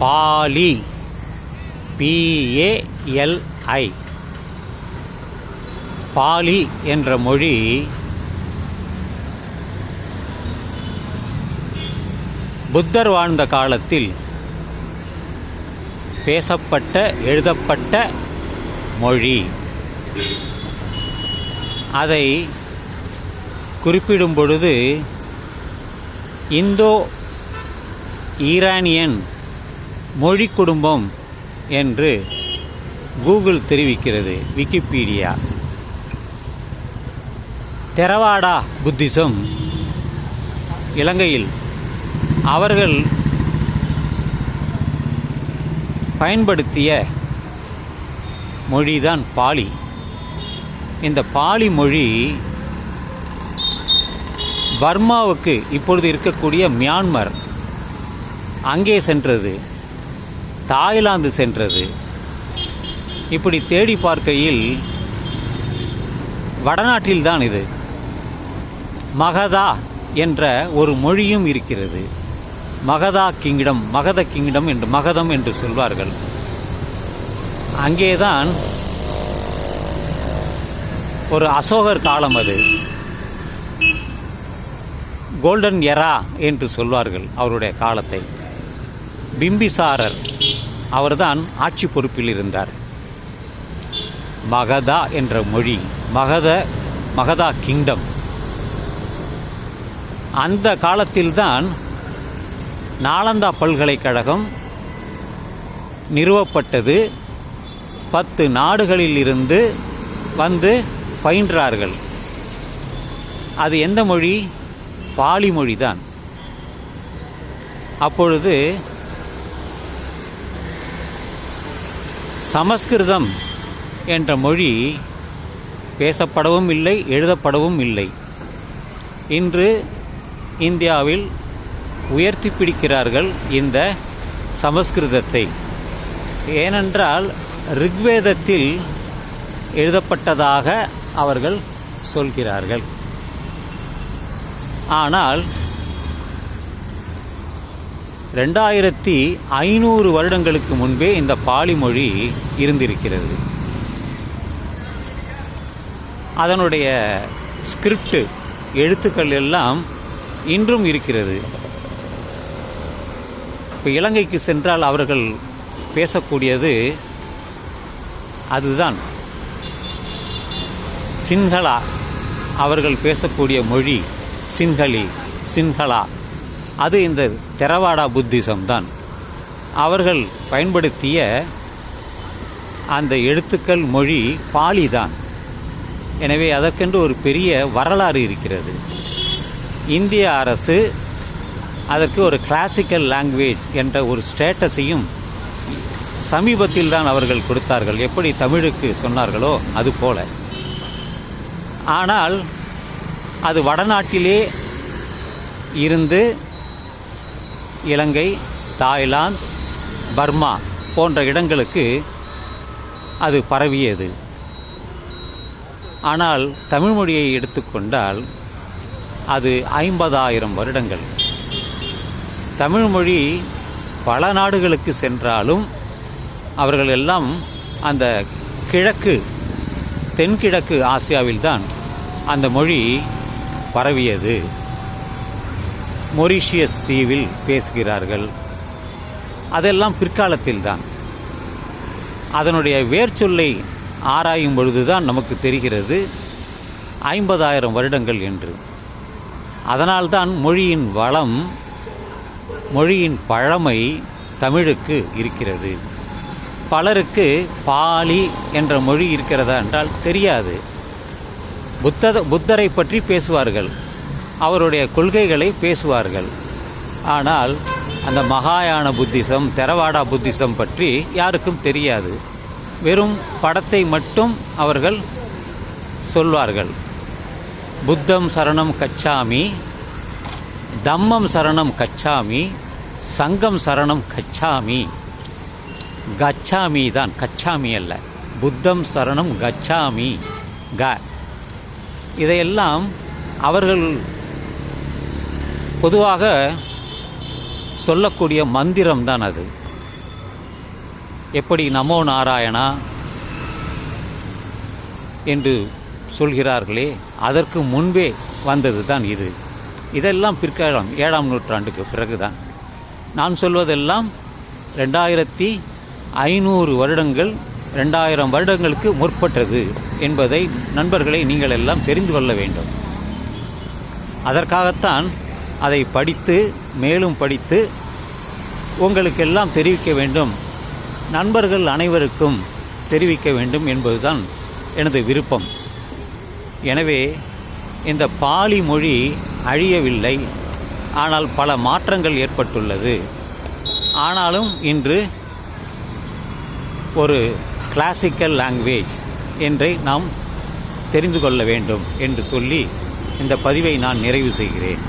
Poly. பிஏஎல்ஐ poly என்ற மொழி புத்தர் வாழ்ந்த காலத்தில் பேசப்பட்ட எழுதப்பட்ட மொழி. அதை குறிப்பிடும் பொழுது இந்தோ ஈரானியன் மொழி குடும்பம் என்று கூகுள் தெரிவிக்கிறது விக்கிபீடியா தெரவாடா புத்திசம். இலங்கையில் அவர்கள் பயன்படுத்திய மொழிதான் பாலி. இந்த பாலி மொழி பர்மாவுக்கு இப்பொழுது இருக்கக்கூடிய மியான்மர் அங்கே சென்றது. தாய்லாந்து சென்றது. இப்படி தேடி பார்க்கையில் வடநாட்டில்தான் இது. மகதா என்ற ஒரு மொழியும் இருக்கிறது. மகதா கிங்டம் மகத கிங்டம் என்று மகதம் என்று சொல்வார்கள். அங்கேதான் ஒரு அசோகர் காலம் அது. கோல்டன் எரா என்று சொல்வார்கள் அவருடைய காலத்தை. பிம்பிசாரர் அவர்தான் ஆட்சி பொறுப்பில் இருந்தார். மகதா என்ற மொழி மகத மகதா கிங்டம். அந்த காலத்தில்தான் நாலந்தா பல்கலைக்கழகம் நிறுவப்பட்டது. பத்து நாடுகளில் இருந்து வந்து பயின்றார்கள். அது எந்த மொழி? பாலி மொழிதான். அப்பொழுது சமஸ்கிருதம் என்ற மொழி பேசப்படவும் இல்லை எழுதப்படவும் இல்லை. இன்று இந்தியாவில் உயர்த்தி பிடிக்கிறார்கள் இந்த சமஸ்கிருதத்தை. ஏனென்றால் ரிக்வேதத்தில் எழுதப்பட்டதாக அவர்கள் சொல்கிறார்கள். ஆனால் ரெண்டாயிரத்தி ஐநூறு வருடங்களுக்கு முன்பே இந்த பாலி மொழி இருந்திருக்கிறது. அதனுடைய ஸ்கிரிப்ட் எழுத்துக்கள் எல்லாம் இன்றும் இருக்கிறது. இப்போ இலங்கைக்கு சென்றால் அவர்கள் பேசக்கூடியது அதுதான். சின்ஹலா அவர்கள் பேசக்கூடிய மொழி சின்ஹலி சின்ஹலா. அது இந்த தெரவாடா புத்திசம் தான். அவர்கள் பயன்படுத்திய அந்த எழுத்துக்கள் மொழி பாலி தான். எனவே அதற்கென்று ஒரு பெரிய வரலாறு இருக்கிறது. இந்திய அரசு அதற்கு ஒரு கிளாசிக்கல் லாங்குவேஜ் என்ற ஒரு ஸ்டேட்டஸையும் சமீபத்தில் தான் அவர்கள் கொடுத்தார்கள். எப்படி தமிழுக்கு சொன்னார்களோ அது போல. ஆனால் அது வடநாட்டிலே இருந்து இலங்கை தாய்லாந்து பர்மா போன்ற இடங்களுக்கு அது பரவியது. ஆனால் தமிழ் மொழியை எடுத்துக்கொண்டால் அது ஐம்பதாயிரம் வருடங்கள். தமிழ் மொழி பல நாடுகளுக்கு சென்றாலும் அவர்கள் எல்லாம் அந்த கிழக்கு தென்கிழக்கு ஆசியாவில்தான் அந்த மொழி பரவியது. மொரிஷியஸ் தீவில் பேசுகிறார்கள். அதெல்லாம் பிற்காலத்தில் தான் அதனுடைய வேர்ச்சொல்லை ஆராயும் பொழுதுதான் நமக்கு தெரிகிறது. ஐம்பதாயிரம் வருடங்கள் என்று. அதனால்தான் மொழியின் வளம் மொழியின் பழமை தமிழுக்கு இருக்கிறது. பலருக்கு பாலி என்ற மொழி இருக்கிறதா என்றால் தெரியாது. புத்தத புத்தரை பற்றி பேசுவார்கள். அவருடைய கொள்கைகளை பேசுவார்கள். ஆனால் அந்த மகாயான புத்திசம் தெரவாடா புத்திசம் பற்றி யாருக்கும் தெரியாது. வெறும் படத்தை மட்டும் அவர்கள் சொல்வார்கள். புத்தம் சரணம் கச்சாமி தம்மம் சரணம் கச்சாமி சங்கம் சரணம் கச்சாமி. கச்சாமி தான் கச்சாமி அல்ல. புத்தம் சரணம் கச்சாமி க. இதையெல்லாம் அவர்கள் பொதுவாக சொல்லக்கூடிய மந்திரம் தான் அது. எப்படி நமோ நாராயணா என்று சொல்கிறார்களே அதற்கு முன்பே வந்தது தான் இது. இதெல்லாம் பிற்காலம் ஏழாம் நூற்றாண்டுக்கு பிறகுதான். நான் சொல்வதெல்லாம் ரெண்டாயிரத்தி ஐநூறு வருடங்கள் ரெண்டாயிரம் வருடங்களுக்கு முற்பட்டது என்பதை நண்பர்களை நீங்கள் எல்லாம் தெரிந்து கொள்ள வேண்டும். அதற்காகத்தான் அதை படித்து மேலும் படித்து உங்களுக்கெல்லாம் தெரிவிக்க வேண்டும். நண்பர்கள் அனைவருக்கும் தெரிவிக்க வேண்டும் என்பதுதான் எனது விருப்பம். எனவே இந்த பாலி மொழி அழியவில்லை. ஆனால் பல மாற்றங்கள் ஏற்பட்டுள்ளது. ஆனாலும் இன்று ஒரு கிளாசிக்கல் லாங்குவேஜ் என்றை நாம் தெரிந்து கொள்ள வேண்டும் என்று சொல்லி இந்த பதிவை நான் நிறைவு செய்கிறேன்.